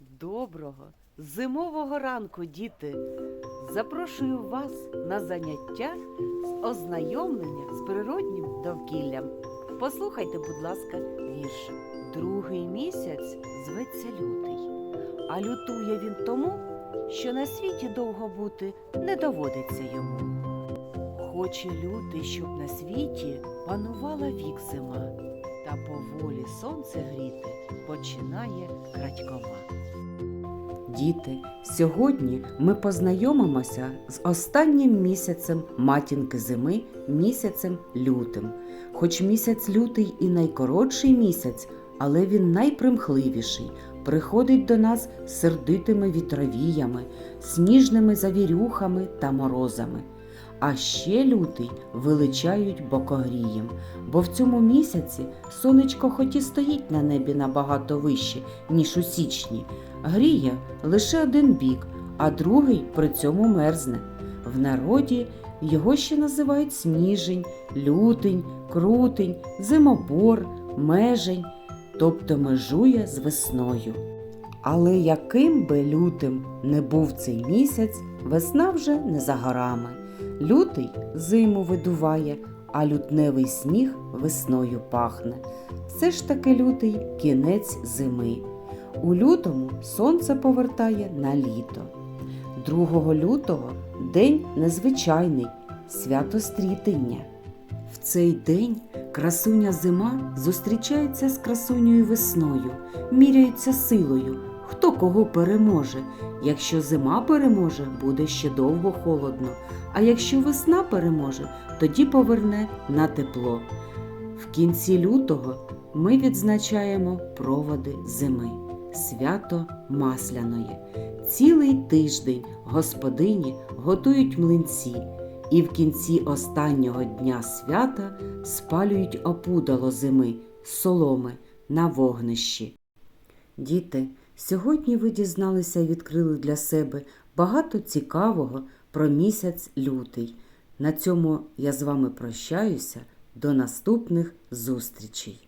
Доброго зимового ранку, діти! Запрошую вас на заняття з ознайомлення з природнім довкіллям. Послухайте, будь ласка, вірш. Другий місяць зветься лютий, а лютує він тому, що на світі довго бути не доводиться йому. Хоче лютий, щоб на світі панувала вік зима, та поволі сонце гріти починає крадькома. Діти, сьогодні ми познайомимося з останнім місяцем матінки зими, місяцем лютим. Хоч місяць лютий і найкоротший місяць, але він найпримхливіший, приходить до нас сердитими вітровіями, сніжними завірюхами та морозами. А ще лютий величають бокогрієм, бо в цьому місяці сонечко хоч і стоїть на небі набагато вище, ніж у січні, гріє лише один бік, а другий при цьому мерзне. В народі його ще називають сніжень, лютень, крутень, зимобор, межень, тобто межує з весною. Але яким би лютим не був цей місяць, весна вже не за горами. Лютий зиму видуває, а лютневий сніг весною пахне. Все ж таки лютий кінець зими. У лютому сонце повертає на літо. 2 лютого день незвичайний свято стрітення. В цей день красуня зима зустрічається з красунею весною, міряється силою, хто кого переможе. Якщо зима переможе, буде ще довго холодно, а якщо весна переможе, тоді поверне на тепло. В кінці лютого ми відзначаємо проводи зими, свято Масляної. Цілий тиждень господині готують млинці і в кінці останнього дня свята спалюють опудало зими, соломи на вогнищі. Діти, сьогодні ви дізналися і відкрили для себе багато цікавого про місяць лютий. На цьому я з вами прощаюся. До наступних зустрічей!